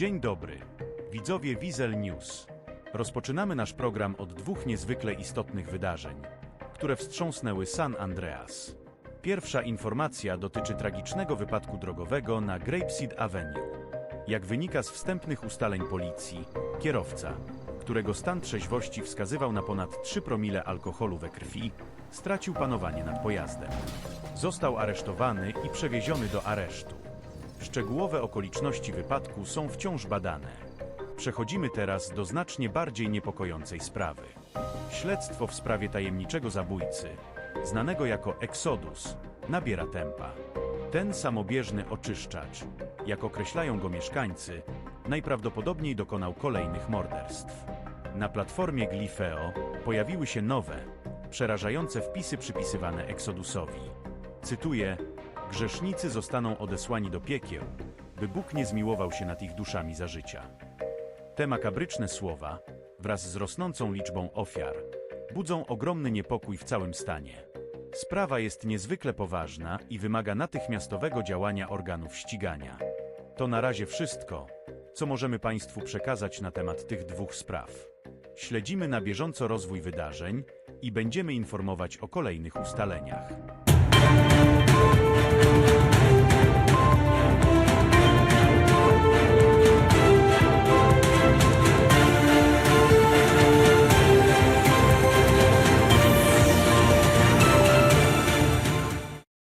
Dzień dobry, widzowie Wizel News. Rozpoczynamy nasz program od dwóch niezwykle istotnych wydarzeń, które wstrząsnęły San Andreas. Pierwsza informacja dotyczy tragicznego wypadku drogowego na Grapeseed Avenue. Jak wynika z wstępnych ustaleń policji, kierowca, którego stan trzeźwości wskazywał na ponad 3 promile alkoholu we krwi, stracił panowanie nad pojazdem. Został aresztowany i przewieziony do aresztu. Szczegółowe okoliczności wypadku są wciąż badane. Przechodzimy teraz do znacznie bardziej niepokojącej sprawy. Śledztwo w sprawie tajemniczego zabójcy, znanego jako Exodus, nabiera tempa. Ten samobieżny oczyszczacz, jak określają go mieszkańcy, najprawdopodobniej dokonał kolejnych morderstw. Na platformie Glifeo pojawiły się nowe, przerażające wpisy przypisywane Exodusowi. Cytuję: Grzesznicy zostaną odesłani do piekieł, by Bóg nie zmiłował się nad ich duszami za życia. Te makabryczne słowa, wraz z rosnącą liczbą ofiar, budzą ogromny niepokój w całym stanie. Sprawa jest niezwykle poważna i wymaga natychmiastowego działania organów ścigania. To na razie wszystko, co możemy Państwu przekazać na temat tych dwóch spraw. Śledzimy na bieżąco rozwój wydarzeń i będziemy informować o kolejnych ustaleniach.